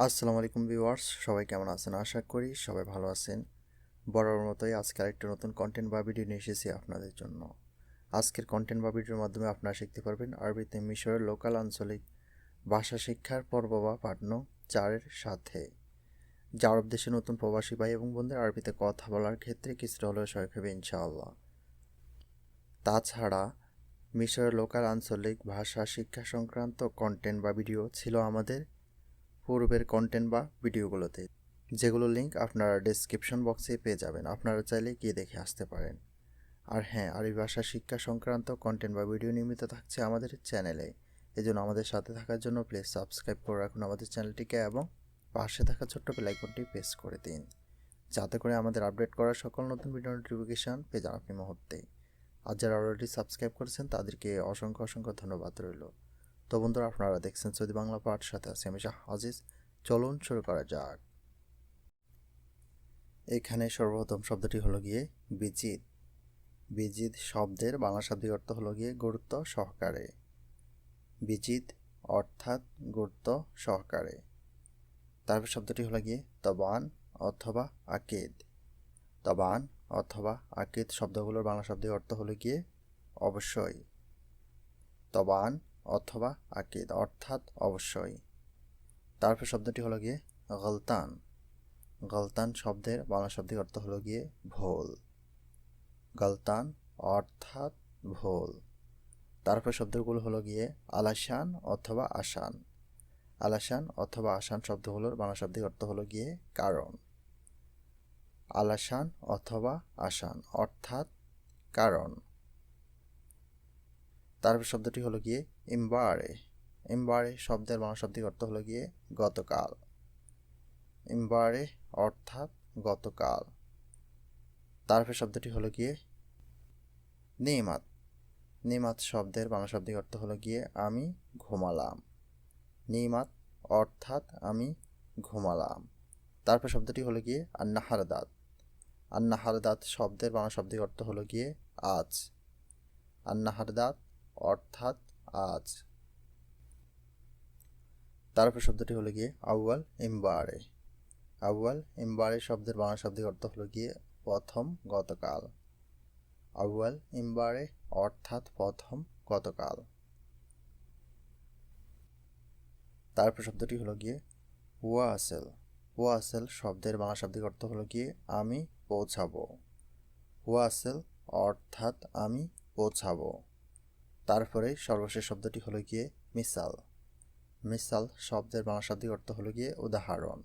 আসসালামু আলাইকুম ভিউয়ার্স, সবাই কেমন আছেন? আশা করি সবাই ভালো আছেন। বরাবর মতোই আজকে আরেকটা নতুন কন্টেন্ট বা ভিডিও নিয়ে এসেছি আপনাদের জন্য। আজকের কন্টেন্ট বা ভিডিওর মাধ্যমে আপনারা শিখতে পারবেন আরবিতে মিশরের লোকাল আঞ্চলিক ভাষা শিক্ষার পর্ব বা পাঠ্য চারের সাথে। যা আরব দেশে নতুন প্রবাসী ভাই এবং বোনদের আরবিতে কথা বলার ক্ষেত্রে কিছুটা হলেও সহায়ক হবে ইনশাআল্লাহ। তাছাড়া মিশরের লোকাল আঞ্চলিক ভাষা শিক্ষা সংক্রান্ত কন্টেন্ট বা ভিডিও ছিল আমাদের পূর্বের কন্টেন্ট বা ভিডিওগুলোতে যেগুলো লিঙ্ক আপনারা ডেসক্রিপশন বক্সে পেয়ে যাবেন। আপনারা চাইলে গিয়ে দেখে আসতে পারেন। আর হ্যাঁ আরবি ভাষা শিক্ষা সংক্রান্ত কন্টেন্ট বা ভিডিও নিয়মিত থাকছে আমাদের চ্যানেলে এজন্য আমাদের সাথে থাকার জন্য প্লিজ সাবস্ক্রাইব করে রাখুন আমাদের চ্যানেলটিকে এবং পাশে থাকা ছোট্ট বেলাইকনটি প্রেস করে দিন। যাতে করে আমাদের আপডেট করা সকল নতুন ভিডিও নোটিফিকেশান পেয়ে যান আপনি মুহূর্তেই। আর যারা অলরেডি সাবস্ক্রাইব করেছেন, তাদেরকে অসংখ্য অসংখ্য ধন্যবাদ রইল। তো বন্ধুরা, আপনারা দেখছেন সৌদি বাংলা পাঠ, সাথে আছে আমি শাহ আজিজ। চলুন শুরু করা যাক। এখানে সর্বপ্রথম শব্দটি হলো গিয়ে বিজিত বিজিত শব্দের বাংলা শাব্দিক অর্থ হলো গিয়ে গুরুত্ব সহকারে। বিজিত অর্থাৎ গুরুত্ব সহকারে। তারপর শব্দটি হলো গিয়ে তবান অথবা আকিদ। তবান অথবা আকিদ শব্দগুলোর বাংলা শব্দের অর্থ হলো গিয়ে অবশ্যই। তবান অথবা আকিদ, অর্থাৎ অবশ্যই। তারপর শব্দটি হলো গিয়ে গলতান। গলতান শব্দের বাংলা শব্দের অর্থ হলো গিয়ে ভুল। গলতান অর্থাৎ ভোল। তারপর শব্দগুলো হলো গিয়ে আলাসান অথবা আসান আলাসান অথবা আসান শব্দগুলোর বাংলা শব্দের অর্থ হলো গিয়ে কারণ। আলাসান অথবা আসান অর্থাৎ কারণ। তারপর শব্দটি হলো গিয়ে ইম্বারে ইম্বারে শব্দের বাংলা শব্দিক অর্থ হলো গিয়ে গতকাল। ইম্বারে অর্থাৎ গতকাল। তারপর শব্দটি হলো গিয়ে নিমাত। নেমাত শব্দের বাংলা শব্দিক অর্থ হলো গিয়ে আমি ঘুমালাম। নিমাত অর্থাৎ আমি ঘুমালাম। তারপর শব্দটি হলো গিয়ে আন্নাহারদাত। আন্নাহারদাত শব্দের বাংলা শব্দিক অর্থ হলো গিয়ে আজ। আন্নাহারদাত অর্থাৎ আজ। তারপর শব্দটি হলো গিয়ে আউয়াল ইম্বারে। আউয়াল ইম্বারে শব্দের বাংলা শব্দের অর্থ হলো গিয়ে প্রথম গতকাল। আউয়াল ইম্বারে অর্থাৎ প্রথম গতকাল। তারপর শব্দটি হলো গিয়ে ওয়াসেল। ওয়াসেল শব্দের বাংলা শব্দের অর্থ হলো গিয়ে আমি পৌঁছাবো। ওয়াসেল অর্থাৎ আমি পৌঁছাবো। তারপরে সর্বশেষ শব্দটি হলো গিয়ে মিসাল। মিসাল শব্দের বাংলা শব্দের অর্থ হলো গিয়ে উদাহরণ।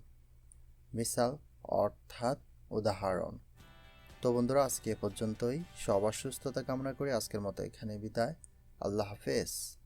মিসাল অর্থাৎ উদাহরণ। তো বন্ধুরা, আজকে এ পর্যন্তই। সবার সুস্থতা কামনা করি। আজকের মতো এখানে বিদায়। আল্লাহ হাফেজ।